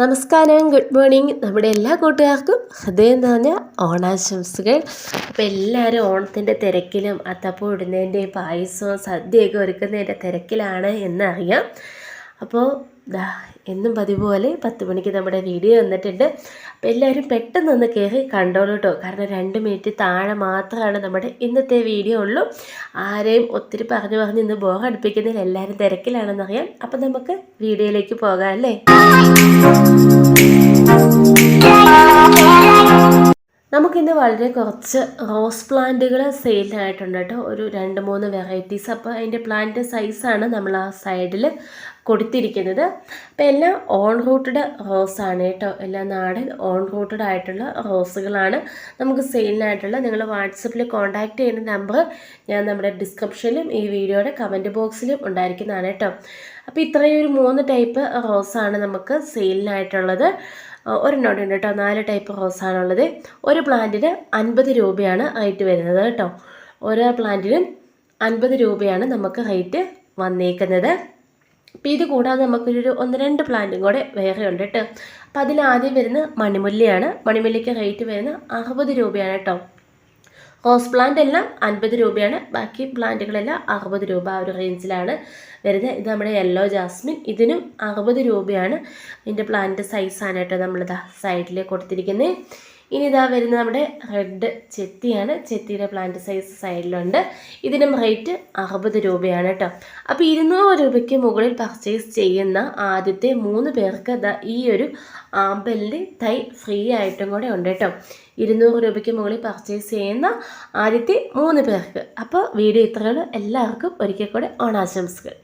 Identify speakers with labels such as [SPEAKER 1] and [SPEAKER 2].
[SPEAKER 1] നമസ്കാരം good morning. നമ്മുടെ എല്ലാ കൂട്ടുകാർക്കും ഹൃദയം നിറഞ്ഞ ഓണാശംസകൾ. അപ്പോൾ എല്ലാവരും ഓണത്തിന്റെ തിരക്കിലും അത്തപ്പം ഇടുന്നതിന്റെ പായസവും സദ്യയൊക്കെ ഒരുക്കുന്നതിന്റെ തിരക്കിലാണ് എന്നറിയാം. അപ്പോൾ ദാ എന്നും പതിവ് പോലെ പത്ത് മണിക്ക് നമ്മുടെ വീഡിയോ വന്നിട്ടുണ്ട്. അപ്പോൾ എല്ലാവരും പെട്ടെന്ന് ഒന്ന് കയറി കണ്ടോളൂ കേട്ടോ കാരണം രണ്ട് മിനിറ്റ് താഴെ മാത്രമാണ് നമ്മുടെ ഇന്നത്തെ വീഡിയോ ഉള്ളൂ. ആരെയും ഒത്തിരി പറഞ്ഞു പറഞ്ഞ് ഇന്ന് ബോഹം അടുപ്പിക്കുന്നതിൽ എല്ലാവരും തിരക്കിലാണെന്നറിയാം അപ്പം നമുക്ക് വീഡിയോയിലേക്ക് പോകാം അല്ലേ? നമുക്കിന്ന് വളരെ കുറച്ച് റോസ് പ്ലാന്റുകൾ സെയിലായിട്ടുണ്ട് കേട്ടോ. ഒരു രണ്ട് മൂന്ന് വെറൈറ്റീസ്. അപ്പോൾ അതിന്റെ പ്ലാന്റ് സൈസാണ് നമ്മൾ ആ സൈഡിൽ കൊടുത്തിരിക്കുന്നത്. അപ്പോൾ എല്ലാം ഓൺ റൂട്ടഡ് റോസാണ് കേട്ടോ. എല്ലാ നാടൻ ഓൺ റൂട്ടഡ് ആയിട്ടുള്ള റോസുകളാണ് നമുക്ക് സെയിലിനായിട്ടുള്ള. നിങ്ങൾ വാട്സപ്പിൽ കോൺടാക്റ്റ് ചെയ്യുന്ന നമ്പർ ഞാൻ നമ്മുടെ ഡിസ്ക്രിപ്ഷനിലും ഈ വീഡിയോയുടെ കമന്റ് ബോക്സിലും ഉണ്ടായിരിക്കുന്നതാണ് കേട്ടോ. അപ്പോൾ ഇത്രയും ഒരു മൂന്ന് ടൈപ്പ് റോസാണ് നമുക്ക് സെയിലിനായിട്ടുള്ളത്. ഒരെണ്ണം ഉണ്ട് കേട്ടോ. നാല് ടൈപ്പ് റോസാണുള്ളത് ഒരു പ്ലാന്റിന് അൻപത് രൂപയാണ് റേറ്റ് വരുന്നത് കേട്ടോ. ഓരോ പ്ലാന്റിനും അൻപത് രൂപയാണ് നമുക്ക് റേറ്റ് വന്നേക്കുന്നത്. അപ്പോൾ ഇത് കൂടാതെ നമുക്കൊരു ഒന്ന് രണ്ട് പ്ലാന്റും കൂടെ വേറെ ഉണ്ട് കേട്ടോ. അപ്പോൾ അതിലാദ്യം വരുന്ന മണിമുല്ലയാണ് മണിമുല്ലയ്ക്ക് റേറ്റ് വരുന്ന അറുപത് രൂപയാണ് കേട്ടോ. റോസ് പ്ലാന്റ് എല്ലാം അൻപത് രൂപയാണ്. ബാക്കി പ്ലാന്റുകളെല്ലാം അറുപത് രൂപ ആ ഒരു റേഞ്ചിലാണ് വരുന്നത്. ഇത് നമ്മുടെ യെല്ലോ ജാസ്മിൻ ഇതിനും അറുപത് രൂപയാണ്. ഇതിന്റെ പ്ലാന്റ് സൈസാണ് കേട്ടോ നമ്മളിതാ സൈഡിൽ കൊടുത്തിരിക്കുന്നത് ഇനി ഇതാ വരുന്ന നമ്മുടെ റെഡ് ചെത്തിയാണ്. ചെത്തിയുടെ പ്ലാന്റ് സൈസ് സൈഡിലുണ്ട് ഇതിനും റേറ്റ് അറുപത് രൂപയാണ് കേട്ടോ. അപ്പോൾ ഇരുന്നൂറ് രൂപയ്ക്ക് മുകളിൽ പർച്ചേസ് ചെയ്യുന്ന ആദ്യത്തെ മൂന്ന് പേർക്ക് ഈ ഒരു ആമ്പലിന്റെ തൈ ഫ്രീ ആയിട്ടും കൂടെ ഉണ്ട് കേട്ടോ. ഇരുന്നൂറ് രൂപയ്ക്ക് മുകളിൽ പർച്ചേസ് ചെയ്യുന്ന ആദ്യത്തെ മൂന്ന് പേർക്ക്. അപ്പോൾ വീഡിയോ ഇത്രയുള്ളൂ എല്ലാവർക്കും ഒരിക്കൽ കൂടെ ഓണാശംസകൾ.